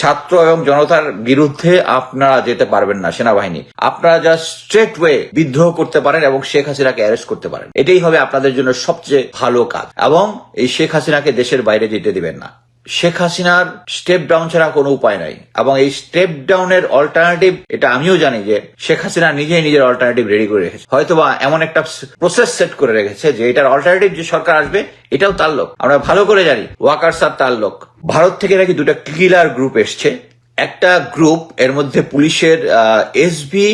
ছাত্র এবং জনতার বিরুদ্ধে আপনারা যেতে পারবেন না সেনাবাহিনী। আপনারা যা স্ট্রেট ওয়ে বিদ্রোহ করতে পারেন এবং শেখ হাসিনাকে অ্যারেস্ট করতে পারেন। এটাই হবে আপনাদের জন্য সবচেয়ে ভালো কাজ। এবং এই শেখ হাসিনাকে দেশের বাইরে যেতে দিবেন না। শেখ হাসিনার স্টেপ ডাউন ছাড়া কোনো উপায় নাই। এবং এই স্টেপ ডাউনের অল্টারনেটিভ এটা আমিও জানি যে শেখ হাসিনা নিজেই নিজের অল্টারনেটিভ রেডি করে রেখেছে। হয়তোবা এমন একটা প্রসেস সেট করে রেখেছে যে এটার অল্টারনেটিভ যে সরকার আসবে, এটাও তার লোক। আমরা ভালো করে জানি, ওয়াকার স্যার তার লোক। ভারত থেকে নাকি দুটা কিলার গ্রুপ এসছে। একটা গ্রুপ এর মধ্যে পুলিশের এসবি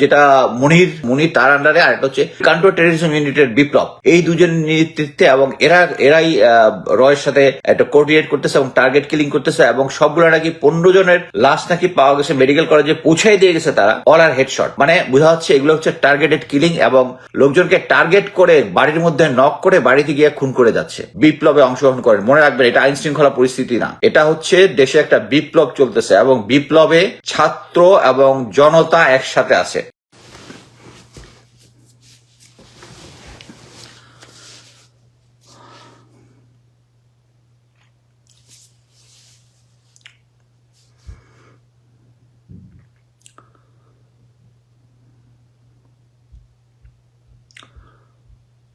যেটা মনির মনির তার আন্ডারে আর একটা হচ্ছে কান্ট্রোল টেরিজম ইউনিটের বিপ্লব। এই দুজন নেতৃত্বে এবং এরা, এরাই রয়ের সাথে একটা কোঅর্ডিনেট করতেছে এবং টার্গেট কিলিং করতেছে এবং সবগুলো নাকি পনেরো জনের লাশ নাকি পাওয়া গেছে মেডিকেল কলেজে পৌঁছাই দিয়ে গেছে তারা অল আর হেডশট মানে বোঝা হচ্ছে এগুলো হচ্ছে টার্গেটেড কিলিং এবং লোকজনকে টার্গেট করে বাড়ির মধ্যে নক করে বাড়িতে গিয়ে খুন করে যাচ্ছে, বিপ্লবে অংশগ্রহণ করেন। মনে রাখবেন, এটা আইন শৃঙ্খলা পরিস্থিতি না। এটা হচ্ছে দেশে একটা বিপ্লব চলতেছে এবং বিপ্লবে ছাত্র এবং জনতা একসাথে আছে।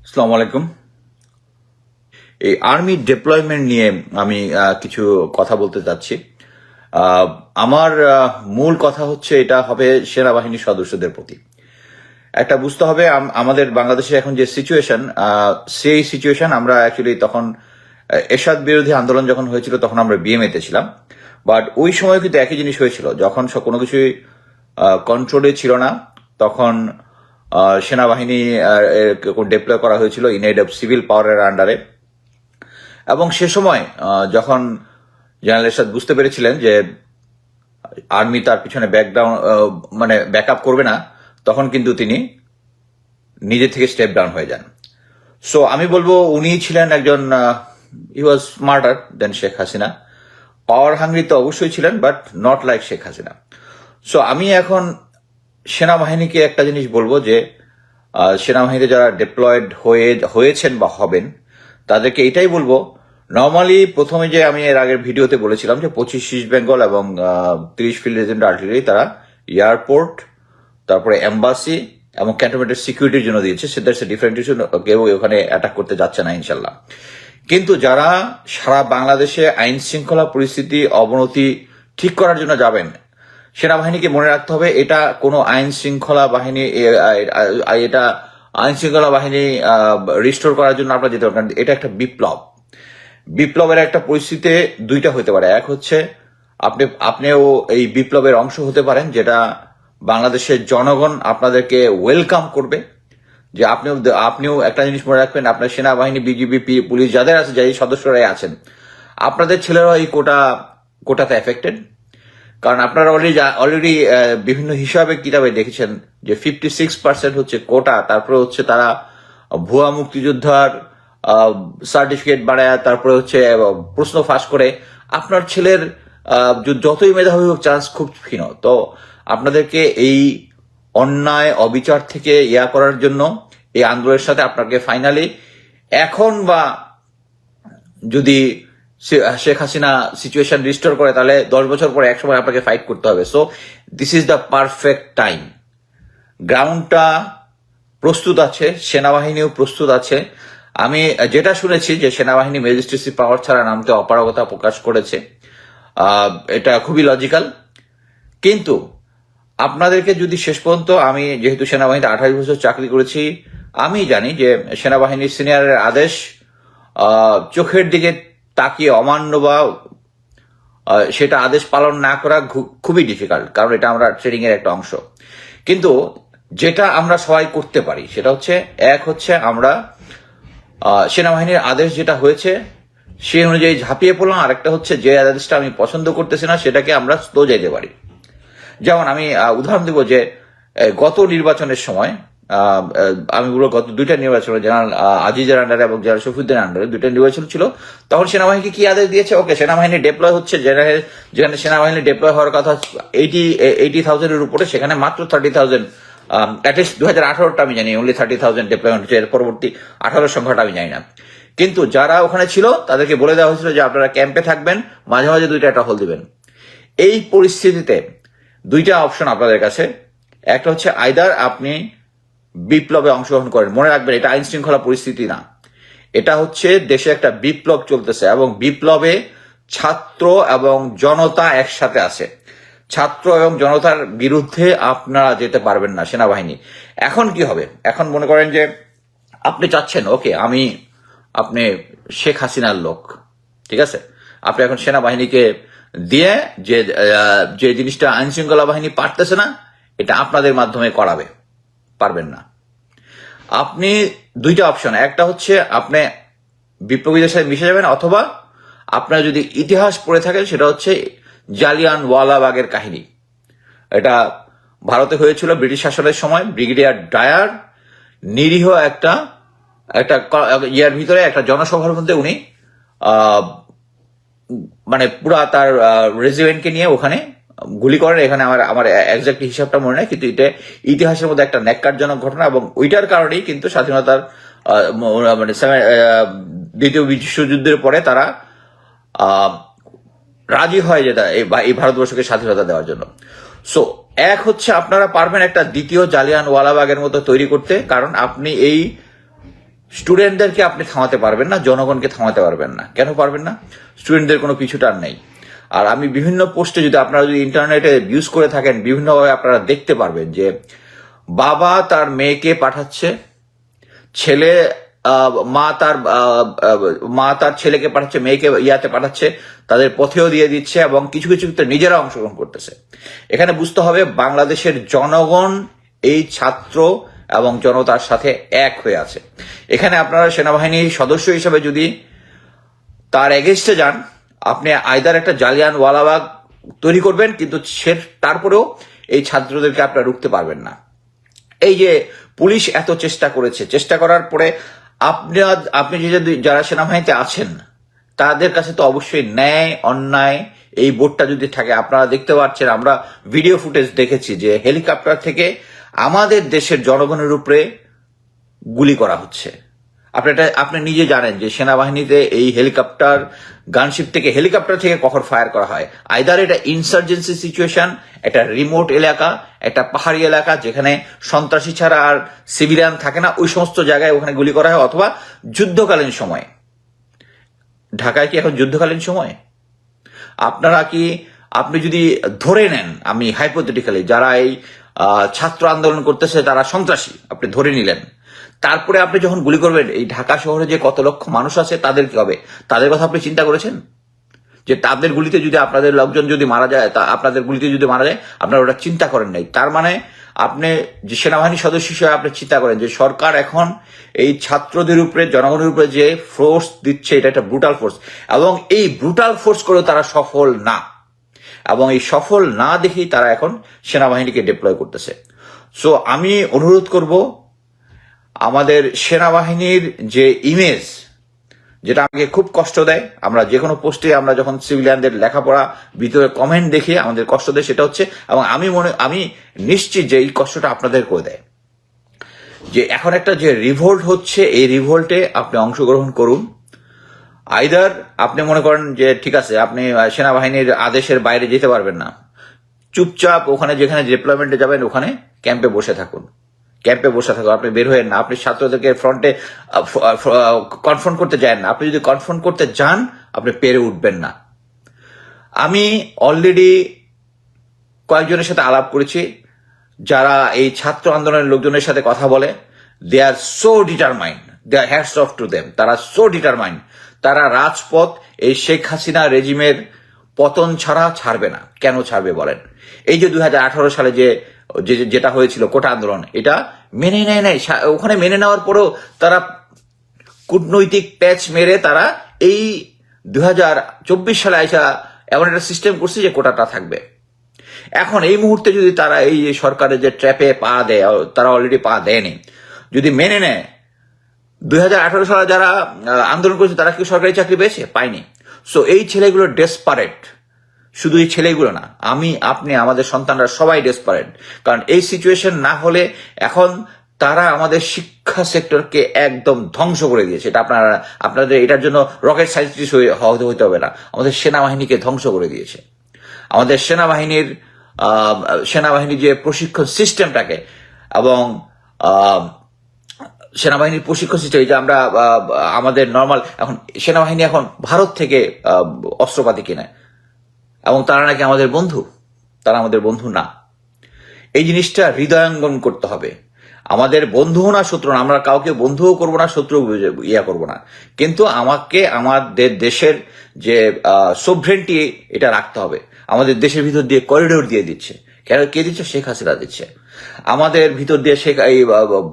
আসসালামু আলাইকুম। এই আর্মি ডেপ্লয়মেন্ট নিয়ে আমি কিছু কথা বলতে চাচ্ছি। আমার মূল কথা হচ্ছে এটা হবে সেনাবাহিনীর সদস্যদের প্রতি। একটা বুঝতে হবে আমাদের বাংলাদেশে এখন যে সিচুয়েশন সেই সিচুয়েশন আমরা অ্যাকচুয়ালি তখন এরশাদ বিরোধী আন্দোলন যখন হয়েছিল তখন আমরা বিএমএতে ছিলাম। বাট ওই সময় কিন্তু একই জিনিস হয়েছিল, যখন কোনো কিছুই কন্ট্রোলে ছিল না, তখন সেনাবাহিনী ডেপ্লয় করা হয়েছিল ইন অফ সিভিল পাওয়ারের আন্ডারে এবং সে সময় যখন জেনারেল এরশাদ বুঝতে পেরেছিলেন যে আর্মি তার পিছনে ব্যাকডাউন মানে ব্যাকআপ করবে না, তখন কিন্তু তিনি নিজে থেকে স্টেপ ডাউন হয়ে যান। সো আমি বলব উনি ছিলেন একজন he was smarter than Sheikh Hasina power hungry তো অবশ্যই ছিলেন but not like Sheikh Hasina so আমি এখন সেনাবাহিনীকে একটা জিনিস বলব যে সেনাবাহিনীতে যারা ডিপ্লয়েড হয়ে, হয়েছেন বা হবেন, তাদেরকে এটাই বলব নর্মালি প্রথমে যে আমি এর আগের ভিডিওতে বলেছিলাম যে পঁচিশ ইস্ট বেঙ্গল এবং তিরিশ ফিল্ড রেজেন্ট আর্টিলারি তারা এয়ারপোর্ট তারপরে এম্বাসি এবং ক্যান্টনমেন্টের সিকিউরিটির জন্য দিয়েছে। সেটা ডিফারেন্ট ইস্যু কেউ ওখানে অ্যাটাক করতে যাচ্ছে না ইনশাল্লাহ কিন্তু যারা সারা বাংলাদেশে আইন শৃঙ্খলা পরিস্থিতি অবনতি ঠিক করার জন্য যাবেন, সেনাবাহিনীকে মনে রাখতে হবে, এটা কোনো আইন শৃঙ্খলা বাহিনী এটা আইন শৃঙ্খলা বাহিনী রিস্টোর করার জন্য আপনারা যেতে পারেন এটা একটা বিপ্লব। বিপ্লবের একটা পরিস্থিতিতে দুইটা হতে পারে। এক হচ্ছে, আপনি, আপনিও এই বিপ্লবের অংশ হতে পারেন, যেটা বাংলাদেশের জনগণ আপনাদেরকে ওয়েলকাম করবে। যে আপনিও আপনিও একটা জিনিস মনে রাখবেন, আপনার সেনাবাহিনী, বিজিবি পুলিশ, যাদের আছে, যাই সদস্যরাই আছেন, আপনাদের ছেলেরা এই কোটা, কোটাতে এফেক্টেড কারণ আপনারা অলরেডি অলরেডি বিভিন্ন হিসাবে কিতাবে দেখেছেন যে ফিফটি সিক্স পার্সেন্ট হচ্ছে কোটা, তারপরে হচ্ছে তারা ভুয়া মুক্তিযোদ্ধার সার্টিফিকেট বাড়ায় তারপরে হচ্ছে প্রশ্ন ফাঁস করে। আপনার ছেলের যতই মেধাবী হোক চান্স খুব ক্ষীণ। তো আপনাদেরকে এই অন্যায়, অবিচার থেকে ইয়া করার জন্য এই আন্দোলনের সাথে আপনাকে ফাইনালি এখন বা যদি শেখ হাসিনা সিচুয়েশন রিস্টোর করে, তাহলে দশ বছর পরে এক সময় আপনাকে ফাইট করতে হবে। So this is the perfect time গ্রাউন্ডটা প্রস্তুত আছে, সেনাবাহিনীও প্রস্তুত আছে। আমি যেটা শুনেছি যে সেনাবাহিনী ম্যাজিস্ট্রেসি পাওয়ার ছাড়া নামতে অপারগতা প্রকাশ করেছে এটা খুবই লজিক্যাল কিন্তু আপনাদেরকে যদি শেষ পর্যন্ত আমি যেহেতু সেনাবাহিনীতে আঠাশ বছর চাকরি করেছি, আমি জানি যে সেনাবাহিনীর সিনিয়রের আদেশ চোখের দিকে তাকিয়ে অমান্য বা সেটা আদেশ পালন না করা খুবই ডিফিকাল্ট কারণ এটা আমরা ট্রেনিং এর একটা অংশ। কিন্তু যেটা আমরা সবাই করতে পারি, সেটা হচ্ছে, এক হচ্ছে আমরা সেনাবাহিনীর আদেশ যেটা হয়েছে, সেই অনুযায়ী ঝাঁপিয়ে পড়লাম। আরেকটা হচ্ছে যে আদেশটা আমি পছন্দ করতেছি না, সেটাকে আমরা স্লো যাইতে পারি। যেমন আমি উদাহরণ দিব যে গত নির্বাচনের সময় আমি বলব গত দুইটা নির্বাচন, জেনারেল আজিজের আন্ডারে এবং জেনারেল শফিউদ্দিন আন্ডারে দুইটা নির্বাচন ছিল। তখন সেনাবাহিনীকে কি আদেশ দিয়েছে? ওকে, সেনাবাহিনী ডেপ্লয় হচ্ছে যেখানে যেখানে সেনাবাহিনী ডেপ্লয় হওয়ার কথা এইটি এইটি থাউজেন্ডের উপরে, সেখানে মাত্র থার্টি থাউজেন্ড অ্যাটলিস্ট দু হাজার আঠারোটা আমি জানি অনলি থার্টি থাউজেন্ড ডেপ্লয়মেন্ট এর পরবর্তী আঠারো সংখ্যাটা আমি জানি না। কিন্তু যারা ওখানে ছিল, তাদেরকে বলে দেওয়া হয়েছিল যে আপনারা ক্যাম্পে থাকবেন, মাঝে মাঝে দুইটা টহল দিবেন। এই পরিস্থিতিতে দুইটা অপশন আপনাদের কাছে। একটা হচ্ছে আইদার আপনি বিপ্লবে অংশগ্রহণ করেন, মনে রাখবেন এটা আইন শৃঙ্খলা পরিস্থিতি না। এটা হচ্ছে দেশে একটা বিপ্লব চলতেছে এবং বিপ্লবে ছাত্র এবং জনতা একসাথে আছে। ছাত্র এবং জনতার বিরুদ্ধে আপনারা যেতে পারবেন না, সেনাবাহিনী। এখন কি হবে? এখন মনে করেন যে আপনি চাচ্ছেন, ওকে, আমি আপনি শেখ হাসিনার লোক, ঠিক আছে? আপনি এখন সেনাবাহিনীকে দিয়ে যে যে জিনিসটা আইন শৃঙ্খলা বাহিনী পারতেছে না, এটা আপনাদের মাধ্যমে করাবে। পারবেন না। আপনি দুইটা অপশন, একটা হচ্ছে আপনি বিপ্লবীদের সাথে মিশে যাবেন, অথবা আপনার যদি ইতিহাস পড়ে থাকেন সেটা হচ্ছে জালিয়ান ওয়ালাবাগের কাহিনী। এটা ভারতে হয়েছিল ব্রিটিশ শাসনের সময়। ব্রিগেডিয়ার ডায়ার নিরীহ একটা একটা ইয়ার ভিতরে একটা জনসভার মধ্যে উনি মানে পুরা তার রেজিডেন্টকে নিয়ে ওখানে গুলি করেন। এখানে আমার আমার একজাক্ট হিসাবটা মনে নেই, কিন্তু এটা ইতিহাসের মধ্যে একটা ন্যাক্কারজনক ঘটনা এবং ওইটার কারণেই কিন্তু স্বাধীনতার মানে দ্বিতীয় বিশ্বযুদ্ধের পরে তারা রাজি হয় যেটা এই ভারতবর্ষকে স্বাধীনতা দেওয়ার জন্য। সো এক হচ্ছে আপনারা পারবেন একটা দ্বিতীয় জালিয়ান ওয়ালাবাগের মতো তৈরি করতে, কারণ আপনি এই স্টুডেন্টদেরকে আপনি থামাতে পারবেন না, জনগণকে থামাতে পারবেন না। কেন পারবেন না? স্টুডেন্টদের কোনো পিছুটার নেই। আর আমি বিভিন্ন পোস্টে যদি আপনারা যদি ইন্টারনেটে ইউজ করে থাকেন, বিভিন্নভাবে আপনারা দেখতে পারবেন যে, বাবা তার মেয়েকে পাঠাচ্ছে, ছেলে মা তার মা তার ছেলেকে পাঠাচ্ছে, মেয়েকে ইয়াতে পাঠাচ্ছে, তাদের পথেও দিয়ে দিচ্ছে এবং কিছু কিছু ক্ষেত্রে নিজেরা অংশগ্রহণ করতেছে। এখানে বুঝতে হবে বাংলাদেশের জনগণ এই ছাত্র এবং জনতার সাথে এক হয়ে আছে। এখানে আপনারা সেনাবাহিনীর সদস্য হিসেবে যদি তার এগেনস্টে যান, আপনি আয়দার একটা জালিয়ান ওয়ালাবাগ তৈরি করবেন, কিন্তু সে তারপরেও এই ছাত্রদেরকে আপনারা রুখতে পারবেন না। এই যে পুলিশ এত চেষ্টা করেছে, চেষ্টা করার পরে আপনি আপনি যে যে- যারা সেনাবাহিনীতে আছেন, তাদের কাছে তো অবশ্যই ন্যায়, অন্যায় এই বোর্ডটা যদি থাকে, আপনারা দেখতে পাচ্ছেন, আমরা ভিডিও ফুটেজ দেখেছি যে হেলিকপ্টার থেকে আমাদের দেশের জনগণের উপরে গুলি করা হচ্ছে। আপনি এটা, আপনি নিজে জানেন যে সেনাবাহিনীতে এই হেলিকপ্টার, গানশিপ থেকে হেলিকপ্টার থেকে কখন ফায়ার করা হয়। আইদার এটা ইনসার্জেন্সি সিচুয়েশন একটা রিমোট এলাকা, একটা পাহাড়ি এলাকা যেখানে সন্ত্রাসী ছাড়া আর সিভিলিয়ান থাকে না, ওই সমস্ত জায়গায় ওখানে গুলি করা হয়, অথবা যুদ্ধকালীন সময়। ঢাকায় কি এখন যুদ্ধকালীন সময়? আপনারা কি, আপনি যদি ধরে নেন, আমি হাইপোথেটিক্যালি যারা এই ছাত্র আন্দোলন করতেছে তারা সন্ত্রাসী, আপনি ধরে নিলেন। তারপরে আপনি যখন গুলি করবেন, এই ঢাকা শহরে যে কত লক্ষ মানুষ আছে, তাদের কি হবে? তাদের কথা আপনি চিন্তা করেছেন? যে তাদের গুলিতে যদি আপনাদের লোকজন যদি মারা যায়, তা আপনাদের গুলিতে যদি মারা যায়, আপনারা ওটা চিন্তা করেন নাই। তার মানে আপনি যে সেনাবাহিনী সদস্য হিসেবে আপনি চিন্তা করেন যে সরকার এখন এই ছাত্রদের উপরে, জনগণের উপরে যে ফোর্স দিচ্ছে, এটা একটা ব্রুটাল ফোর্স এবং এই ব্রুটাল ফোর্স করেও তারা সফল না। এবং এই সফল না দেখেই তারা এখন সেনাবাহিনীকে ডিপ্লয় করতেছে। সো আমি অনুরোধ করব আমাদের সেনাবাহিনীর যে ইমেজ যেটা আমাকে খুব কষ্ট দেয়, আমরা যে কোনো পোস্টে আমরা যখন সিভিলিয়ানদের লেখাপড়া, ভিতরে কমেন্ট দেখি আমাদের কষ্ট দেয় সেটা হচ্ছে, এবং আমি মনে, আমি নিশ্চিত যে এই কষ্টটা আপনাদের করে দেয়। যে এখন একটা যে রিভোল্ট হচ্ছে, এই রিভোল্টে আপনি অংশগ্রহণ করুন। আইদার আপনি মনে করেন যে ঠিক আছে, আপনি সেনাবাহিনীর আদেশের বাইরে যেতে পারবেন না। চুপচাপ ওখানে যেখানে ডিপ্লয়মেন্টে যাবেন, ওখানে ক্যাম্পে বসে থাকুন। ক্যাম্পে বসে থাকো, আপনি বের হয়েন না, আপনি ছাত্রদেরকে ফ্রন্টে কনফ্রন্ট করতে যান না। আপনি যদি কনফ্রন্ট করতে যান, আপনি পেরে উঠবেন না। আমি অলরেডি কয়েকজনের সাথে আলাপ করেছি, যারা এই ছাত্র আন্দোলনের লোকজনের সাথে কথা বলে। They are so determined they are hats off to them তারা সো ডিটারমাইন্ড তারা রাজপথ এই শেখ হাসিনা রেজিমের পতন ছাড়া ছাড়বে না। কেন ছাড়বে বলেন? এই যে দু হাজার আঠারো সালে যে যে- যেটা হয়েছিল, কোটা আন্দোলন, এটা মেনে নেয় নাই। ওখানে মেনে নেওয়ার পরেও তারা কূটনৈতিক প্যাচ মেরে তারা এই দু হাজার চব্বিশ সালে আইসা এমন একটা সিস্টেম করছে যে কোটাটা থাকবে। এখন এই মুহূর্তে যদি তারা এই সরকারের যে ট্র্যাপে পা দেয়, তারা অলরেডি পা দেয়নি। যদি মেনে নেয় দুই হাজার আঠারো সালে যারা আন্দোলন করেছে, তারা কি সরকারি চাকরি পেয়েছে? পায়নি। সো এই ছেলেগুলো ডেসপারেট শুধু এই ছেলেগুলো না, আমি, আপনি, আমাদের সন্তানরা সবাই ডেসপারেট কারণ এই সিচুয়েশন না হলে এখন তারা আমাদের শিক্ষা সেক্টরকে একদম ধ্বংস করে দিয়েছে। এটা আপনারা, আপনাদের এটার জন্য রকেট সাইন্টিস্ট হতে হবে না। আমাদের সেনাবাহিনীকে ধ্বংস করে দিয়েছে। আমাদের সেনাবাহিনীর সেনাবাহিনীর যে প্রশিক্ষণ সিস্টেমটাকে এবং সেনাবাহিনীর প্রশিক্ষণ সিস্টেম যে আমরা আমাদের নর্মাল এখন সেনাবাহিনী এখন ভারত থেকে অস্ত্রপাতি কেনে। এবং তারা নাকি আমাদের বন্ধু, তারা আমাদের বন্ধু না। এই জিনিসটা হৃদয়ঙ্গম করতে হবে। আমাদের বন্ধুও না শত্রু না, আমরা কাউকে বন্ধুও করব না শত্রু ইয়া করব না। কিন্তু আমাকে, আমাদের দেশের যে সোভরেন্টি এটা রাখতে হবে। আমাদের দেশের ভিতর দিয়ে করিডোর দিয়ে দিচ্ছে। কেন, কে দিচ্ছে? শেখ হাসিনা দিচ্ছে। আমাদের ভিতর দিয়ে শেখ, এই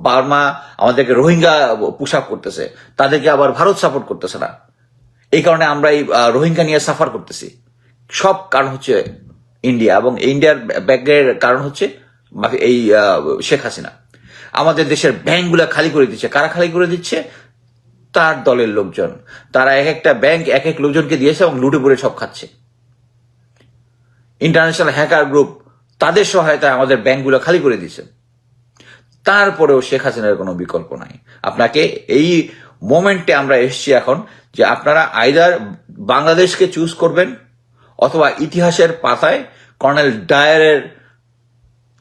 বার্মা আমাদেরকে রোহিঙ্গা পুশ আপ করতেছে তাদেরকে আবার ভারত সাপোর্ট করতেছে না। এই কারণে আমরা এই রোহিঙ্গা নিয়ে সাফার করতেছি। সব কারণ হচ্ছে ইন্ডিয়া এবং ইন্ডিয়ার ব্যাগের কারণ হচ্ছে এই শেখ হাসিনা। আমাদের দেশের ব্যাংকগুলো খালি করে দিচ্ছে। কারা খালি করে দিচ্ছে? তার দলের লোকজন। তারা এক একটা ব্যাংক এক এক লোকজনকে দিয়েছে এবং লুটে পুড়ে সব খাচ্ছে। ইন্টারন্যাশনাল হ্যাকার গ্রুপ তাদের সহায়তায় আমাদের ব্যাংকগুলো খালি করে দিচ্ছে তারপরেও শেখ হাসিনার কোনো বিকল্প নাই। আপনাকে এই মোমেন্টে আমরা এসছি এখন যে আপনারা আইদার বাংলাদেশকে চুজ করবেন অথবা ইতিহাসের পাতায় কর্নেল ডায়ারের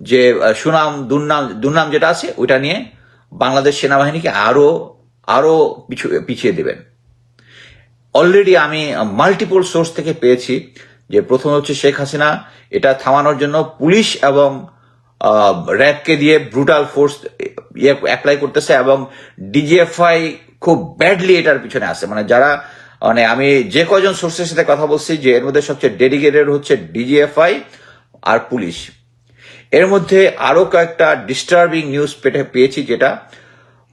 যে সুনাম, দুর্নাম দুর্নাম যেটা আছে, ওইটা নিয়ে বাংলাদেশ সেনাবাহিনীকে আরও আরও পিছু, পিছিয়ে দেবেন। অলরেডি আমি মাল্টিপল সোর্স থেকে পেয়েছি, যে প্রথম হচ্ছে শেখ হাসিনা, এটা থামানোর জন্য পুলিশ এবং র্যাবকে দিয়ে ব্রুটাল ফোর্স অ্যাপ্লাই করতেছে এবং ডিজিএফআই খুব ব্যাডলি এটার পিছনে আছে। মানে যারা মানে আমি যে কয়জন সোর্সের সাথে কথা বলছি, যে এর মধ্যে সবচেয়ে ডেডিকেটেড হচ্ছে ডিজিএফআই আর পুলিশ। এর মধ্যে আরও কয়েকটা ডিস্টার্বিং নিউজ পেটে পেয়েছি, যেটা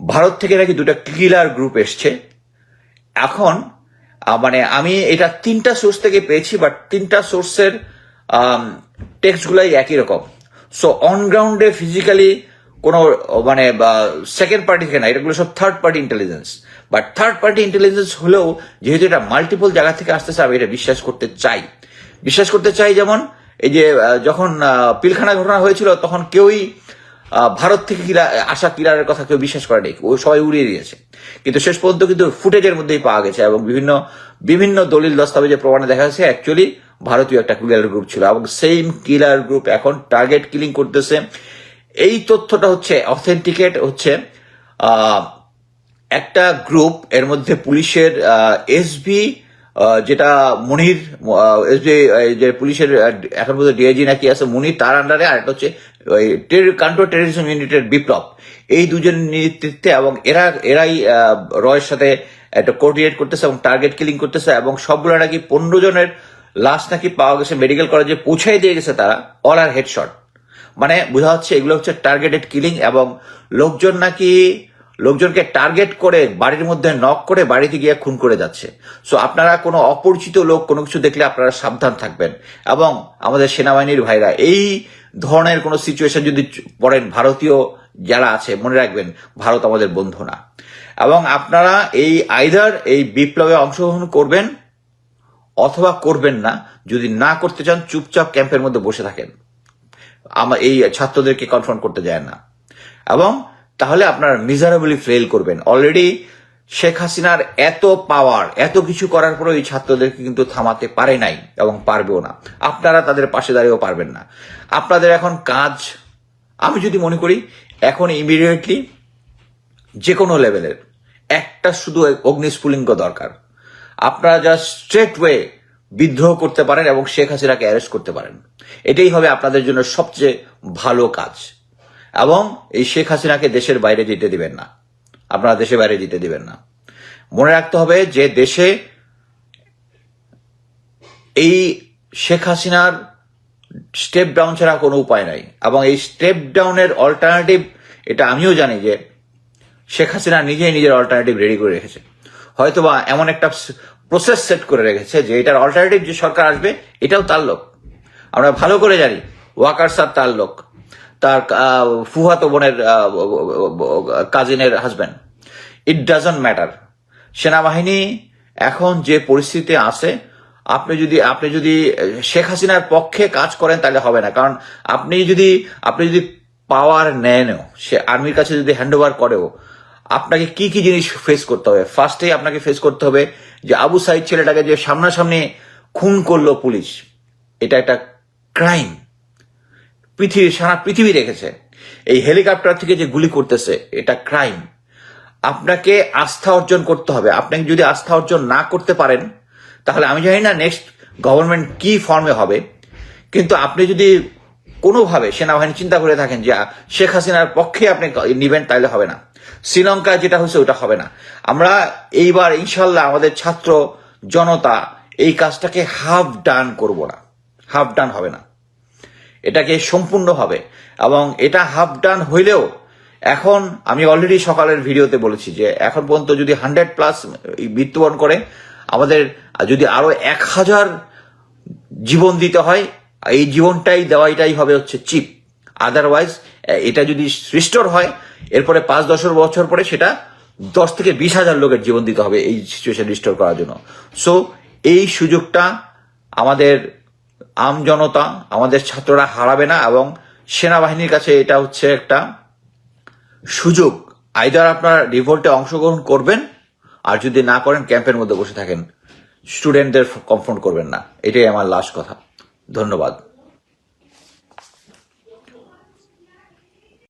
ভারত থেকে নাকি দুটো কিলার গ্রুপ এসছে। এখন মানে আমি এটা তিনটা সোর্স থেকে পেয়েছি বাট তিনটা সোর্সের টেক্সট গুলাই একই রকম। সো অন গ্রাউন্ডে ফিজিক্যালি কোনো মানে সেকেন্ড পার্টি থেকে না এটাগুলো সব third party intelligence but third party intelligence হলেও যেহেতু এটা মাল্টিপল জায়গা থেকে আসতেছে, আমি এটা বিশ্বাস করতে চাই। বিশ্বাস করতে চাই যেমন, এই যে যখন পিলখানা ঘটনা হয়েছিল, তখন কেউই ভারত থেকে আসা কিলারের কথা কেউ বিশ্বাস করেনি ও সবাই উড়িয়ে দিয়েছে। কিন্তু শেষ পর্যন্ত কিন্তু ফুটেজের মধ্যেই পাওয়া গেছে এবং বিভিন্ন বিভিন্ন দলিল দস্তাবেজের প্রমাণে দেখা যাচ্ছে অ্যাকচুয়ালি ভারতীয় একটা কিলার গ্রুপ ছিল এবং সেম কিলার গ্রুপ এখন টার্গেট কিলিং করতেছে। এই তথ্যটা হচ্ছে অথেন্টিকেট হচ্ছে একটা গ্রুপ এর মধ্যে পুলিশের এসবি যেটা মনির এসবি যে পুলিশের এখন পর্যন্ত ডিআইজি নাকি আছে, মনির তার আন্ডারে আর একটা হচ্ছে কান্ট্রো টেরিজম ইউনিটের বিপ্লব। এই দুজন নেতৃত্বে এবং এরা, এরাই রয়ের সাথে একটা কোঅর্ডিনেট করতেছে এবং টার্গেট কিলিং করতেছে এবং সবগুলো নাকি পনেরো জনের লাশ নাকি পাওয়া গেছে মেডিকেল কলেজে পৌঁছাই দিয়ে গেছে তারা অল আর হেডশট মানে বোঝা হচ্ছে এগুলো হচ্ছে টার্গেটেড কিলিং এবং লোকজন নাকি লোকজনকে টার্গেট করে বাড়ির মধ্যে নক করে বাড়িতে গিয়ে খুন করে যাচ্ছে। সো আপনারা কোনো অপরিচিত লোক, কোনো কিছু দেখলে আপনারা সাবধান থাকবেন। এবং আমাদের সেনাবাহিনীর ভাইরা, এই ধরনের কোনো সিচুয়েশন যদি পড়েন, ভারতীয় যারা আছে, মনে রাখবেন ভারত আমাদের বন্ধু না। এবং আপনারা এই আইদার এই বিপ্লবে অংশগ্রহণ করবেন অথবা করবেন না, যদি না করতে চান, চুপচাপ ক্যাম্পের মধ্যে বসে থাকেন। আমার এই ছাত্রদেরকে কনফার্ম করতে যায় না। এবং তাহলে আপনার মিজারেবলি ফেল করবেন। অলরেডি শেখ হাসিনার এত পাওয়ার এত কিছু করার পরেও এই ছাত্রদেরকে কিন্তু থামাতে পারে নাই এবং পারবেও না। আপনারা তাদের পাশে দাঁড়িয়েও পারবেন না। আপনাদের এখন কাজ, আমি যদি মনে করি, এখন ইমিডিয়েটলি যে কোনো লেভেলের একটা শুধু অগ্নিস্ফুলিঙ্গ দরকার। আপনারা জাস্ট স্ট্রেট ওয়ে বিদ্রোহ করতে পারেন এবং শেখ হাসিনাকে অ্যারেস্ট করতে পারেন। এটাই হবে আপনাদের জন্য সবচেয়ে ভালো কাজ। এবং এই শেখ হাসিনাকে দেশের বাইরে যেতে দিবেন না। আপনারা দেশের বাইরে যেতে দিবেন না। মনে রাখতে হবে যে দেশে এই শেখ হাসিনার স্টেপ ডাউন ছাড়া কোনো উপায় নাই। এবং এই স্টেপ ডাউনের অল্টারনেটিভ এটা আমিও জানি যে শেখ হাসিনা নিজেই নিজের অল্টারনেটিভ রেডি করে রেখেছে। হয়তোবা এমন একটা প্রসেস সেট করে রেখেছে যে এটার অল্টারনেটিভ যে সরকার আসবে, এটাও তার লোক। আমরা ভালো করে জানি, ওয়াকার সার তার লোক। তার ফুহাতো বোনের কাজিনের হাজব্যান্ড ইট ডাজন্ট ম্যাটার সেনাবাহিনী এখন যে পরিস্থিতিতে আছে, আপনি যদি আপনি যদি শেখ হাসিনার পক্ষে কাজ করেন, তাহলে হবে না। কারণ আপনি যদি আপনি যদি পাওয়ার নেনও সে আর্মির কাছে যদি হ্যান্ড ওভার করেও, আপনাকে কি কি জিনিস ফেস করতে হবে? ফার্স্টেই আপনাকে ফেস করতে হবে যে আবু সাইদ ছেলেটাকে যে সামনাসামনি খুন করল পুলিশ। এটা একটা ক্রাইম পৃথিবী, সারা পৃথিবী রেখেছে। এই হেলিকপ্টার থেকে যে গুলি করতেছে, এটা ক্রাইম আপনাকে আস্থা অর্জন করতে হবে। আপনাকে যদি আস্থা অর্জন না করতে পারেন, তাহলে আমি জানি না নেক্সট গভর্নমেন্ট কি ফর্মে হবে। কিন্তু আপনি যদি কোনোভাবে সেনাবাহিনী চিন্তা করে থাকেন যে শেখ হাসিনার পক্ষে আপনি নিবেন, তাহলে হবে না। শ্রীলঙ্কা যেটা হয়েছে, ওটা হবে না। আমরা এইবার ইনশাল্লাহ আমাদের ছাত্র জনতা এই কাজটাকে হাফ ডান করব না। হাফ ডান হবে না। এটাকে সম্পূর্ণ হবে এবং এটা হাফ ডান হইলেও এখন আমি অলরেডি সকালের ভিডিওতে বলেছি যে এখন পর্যন্ত যদি হান্ড্রেড প্লাস মৃত্যুবরণ করে, আমাদের যদি আরও এক হাজার জীবন দিতে হয়, এই জীবনটাই দেওয়াইটাই হবে হচ্ছে চিপ আদারওয়াইজ এটা যদি রিস্টোর হয়, এরপরে পাঁচ দশ বছর পরে সেটা দশ থেকে বিশ হাজার লোকের জীবন দিতে হবে এই সিচুয়েশন রিস্টোর করার জন্য। সো এই সুযোগটা আমাদের আম জনতা, আমাদের ছাত্ররা হারাবে না এবং সেনাবাহিনীর কাছে এটা হচ্ছে একটা সুযোগ। আইদার আপনারা রিভোল্টে অংশগ্রহণ করবেন, আর যদি না করেন, ক্যাম্পের মধ্যে বসে থাকেন। স্টুডেন্টদের কমফর্ট করবেন না। এটাই আমার লাস্ট কথা। ধন্যবাদ।